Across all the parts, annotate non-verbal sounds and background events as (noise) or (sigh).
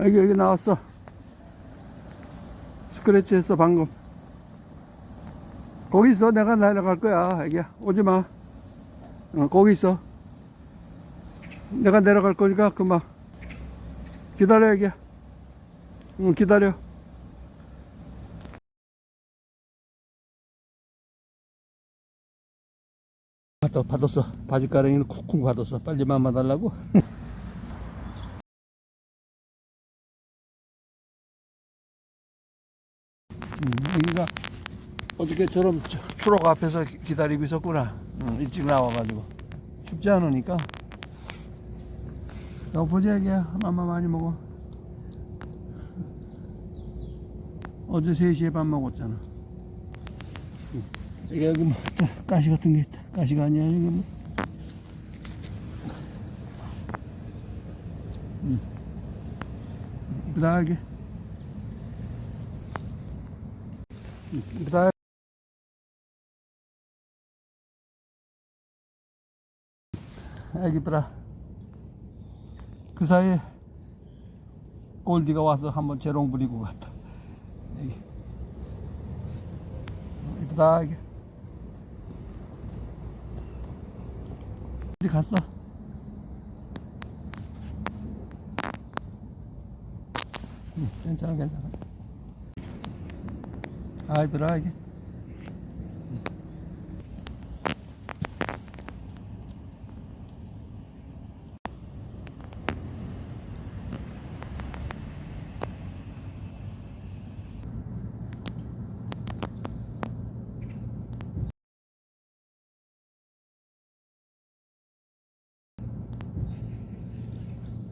여기 여기 나왔어. 스크래치 했어 방금. 거기 있어. 내가 내려갈 거야 애기야. 오지마. 어, 거기 있어. 내가 내려갈 거니까 그만. 기다려 애기야. 응 기다려. 받아, 받았어. 바지가랑이는 쿵쿵 받았어. 빨리 맘마 달라고 (laughs) 음, 여기가 어저께처럼 저- 초록 앞에서 기- 기다리고 있었구나. 응, 일찍 나와가지고 춥지 않으니까. 너 보자 애기야. 맘마 많이 먹어. 어제 3시에 밥 먹었잖아. 응. 여기 여기 뭐 가- 가시 같은 게 있다. 가시가 아니야 이게 뭐. 응. 이쁘다 이게. 응, 이쁘다. 애기들아 그 사이에 골디가 와서 한번 재롱 부리고 갔다. 애기. 어, 이쁘다 이게 어디 갔어. 응, 괜찮아 괜찮아 아 이쁘다 이게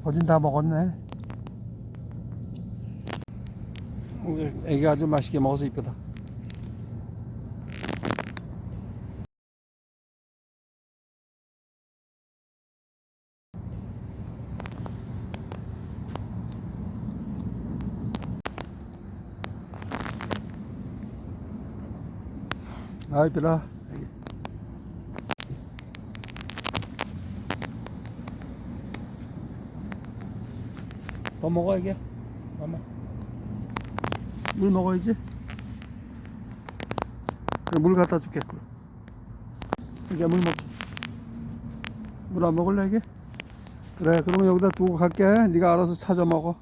거진 다 먹었네. 오늘 애기 아주 맛있게 먹어서 이쁘다. 아. 애기. 더 먹어 이게 엄마 물 먹어야지. 물 갖다 줄게 이게 물 먹자 물안 먹을래 이게? 그래 그럼 여기다 두고 갈게. 네가 알아서 찾아 먹어